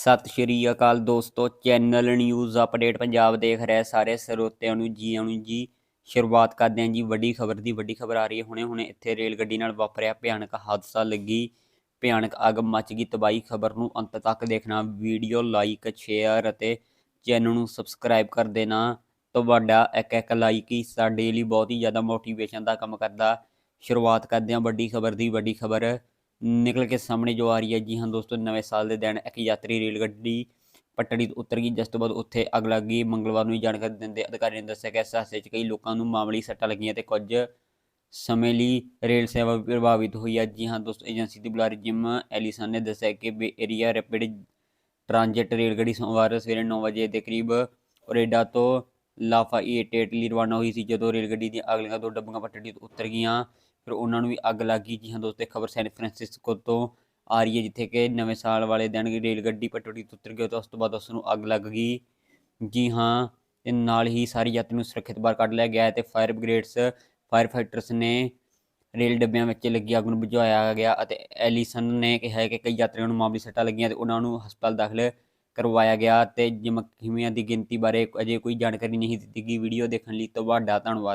ਸਤਿ ਸ਼੍ਰੀ ਅਕਾਲ ਦੋਸਤੋ, channel news update Punjab ਦੇਖ ਰਹੇ ਸਾਰੇ ਸਰੋਤਿਆਂ ਨੂੰ ਜੀ ਆਇਆਂ ਜੀ। ਸ਼ੁਰੂਆਤ ਕਰਦੇ ਹਾਂ ਜੀ, ਵੱਡੀ ਖਬਰ ਦੀ, ਵੱਡੀ ਖਬਰ ਆ ਰਹੀ ਹੈ। ਹੁਣੇ ਹੁਣੇ ਇੱਥੇ ਰੇਲ ਗੱਡੀ ਨਾਲ ਵਾਪਰਿਆ ਭਿਆਨਕ ਹਾਦਸਾ, ਲੱਗੀ ਭਿਆਨਕ ਅੱਗ, ਮੱਚ ਗਈ ਤਬਾਹੀ। ਖਬਰ ਨੂੰ ਅੰਤ ਤੱਕ ਦੇਖਣਾ, ਵੀਡੀਓ ਲਾਈਕ, ਸ਼ੇਅਰ ਅਤੇ ਚੈਨਲ ਨੂੰ ਸਬਸਕ੍ਰਾਈਬ ਕਰ ਦੇਣਾ। ਤੁਹਾਡਾ ਇੱਕ ਇੱਕ ਲਾਈਕ ਹੀ ਸਾਡੇ ਲਈ ਬਹੁਤ ਹੀ ਜ਼ਿਆਦਾ ਮੋਟੀਵੇਸ਼ਨ ਦਾ ਕੰਮ ਕਰਦਾ। ਸ਼ੁਰੂਆਤ ਕਰਦੇ ਹਾਂ ਵੱਡੀ ਖਬਰ ਦੀ, ਵੱਡੀ ਖਬਰ। ਨਿਕਲ ਕੇ ਸਾਹਮਣੇ ਜੋ ਆ ਰਹੀ ਹੈ ਜੀ ਹਾਂ ਦੋਸਤੋ, ਨਵੇਂ ਸਾਲ ਦੇ ਦਿਨ ਇੱਕ ਯਾਤਰੀ ਰੇਲ ਗੱਡੀ ਪਟੜੀ ਤੋਂ ਉਤਰ ਗਈ। ਜਿਸ ਤੋਂ ਬਾਅਦ ਉੱਥੇ ਅੱਗ ਲੱਗ ਗਈ। ਮੰਗਲਵਾਰ ਨੂੰ ਜਾਣਕਾਰੀ ਦਿੰਦੇ ਅਧਿਕਾਰੀ ਨੇ ਦੱਸਿਆ ਕਿ ਇਸ ਹਾਦਸੇ 'ਚ ਕਈ ਲੋਕਾਂ ਨੂੰ ਮਾਮੂਲੀ ਸੱਟਾਂ ਲੱਗੀਆਂ ਤੇ ਕੁਝ ਸਮੇਂ ਲਈ ਰੇਲ ਸੇਵਾ ਪ੍ਰਭਾਵਿਤ ਹੋਈ ਹੈ। ਜੀ ਹਾਂ ਦੋਸਤੋ, ਏਜੰਸੀ ਦੀ ਬੁਲਾਰੇ ਜਿਮ ਐਲੀਸਨ ਨੇ ਦੱਸਿਆ ਕਿ Bay Area Rapid Transit rail ਗੱਡੀ ਸੋਮਵਾਰ ਸਵੇਰੇ 9 ਵਜੇ ਦੇ ਕਰੀਬ ਓਰੇਡਾ ਤੋਂ ਲਾਫਾ ਏਟ ਲਈ ਰਵਾਨਾ ਹੋਈ ਸੀ। ਜਦੋਂ ਰੇਲ ਗੱਡੀ ਦੀਆਂ ਅਗਲੀਆਂ ਦੋ ਡੱਬੀਆਂ ਪਟੜੀ ਤੋਂ ਉਤਰ ਗਈਆਂ ਫਿਰ ਉਹਨਾਂ ਨੂੰ ਵੀ ਅੱਗ ਲੱਗ ਗਈ ਜੀ, ਹਾਂ ਦੋਸਤੋ ਖਬਰ ਸੈਨ ਫਰਾਂਸਿਸਕੋ ਤੋਂ ਆ ਰਹੀ ਹੈ, ਜਿੱਥੇ ਕਿ ਨਵੇਂ ਸਾਲ ਵਾਲੇ ਦਿਨ ਰੇਲ ਗੱਡੀ ਪਟੜੀ ਤੋਂ ਉਤਰ ਗਈ, ਤੇ ਉਸ ਤੋਂ ਬਾਅਦ ਉਸ ਨੂੰ ਅੱਗ ਲੱਗ ਗਈ। ਜੀ ਹਾਂ, ਤੇ ਨਾਲ ਹੀ ਸਾਰੀ ਯਾਤਰੀ ਨੂੰ ਸੁਰੱਖਿਅਤ ਬਾਹਰ ਕੱਢ ਲਿਆ ਗਿਆ ਹੈ ਤੇ ਫਾਇਰ ਬ੍ਰਿਗੇਡਸ, ਫਾਇਰ ਫਾਈਟਰਸ ਨੇ ਰੇਲ ਡੱਬਿਆਂ ਵਿੱਚ ਲੱਗੀ ਅੱਗ ਨੂੰ ਬੁਝਾਇਆ ਗਿਆ ਅਤੇ ਐਲੀਸਨ ਨੇ ਕਿਹਾ ਕਿ ਕਈ ਯਾਤਰੀਆਂ ਨੂੰ ਮਾਮੂਲੀ ਸੱਟਾਂ ਲੱਗੀਆਂ ਤੇ ਉਹਨਾਂ ਨੂੰ ਹਸਪਤਾਲ ਦਾਖਲ ਕਰਵਾਇਆ ਗਿਆ ਤੇ ਜ਼ਖਮੀਆਂ ਦੀ ਗਿਣਤੀ ਬਾਰੇ ਅਜੇ ਕੋਈ ਜਾਣਕਾਰੀ ਨਹੀਂ ਦਿੱਤੀ ਗਈ। ਵੀਡੀਓ ਦੇਖਣ ਲਈ ਤੁਹਾਡਾ ਧੰਨਵਾਦ।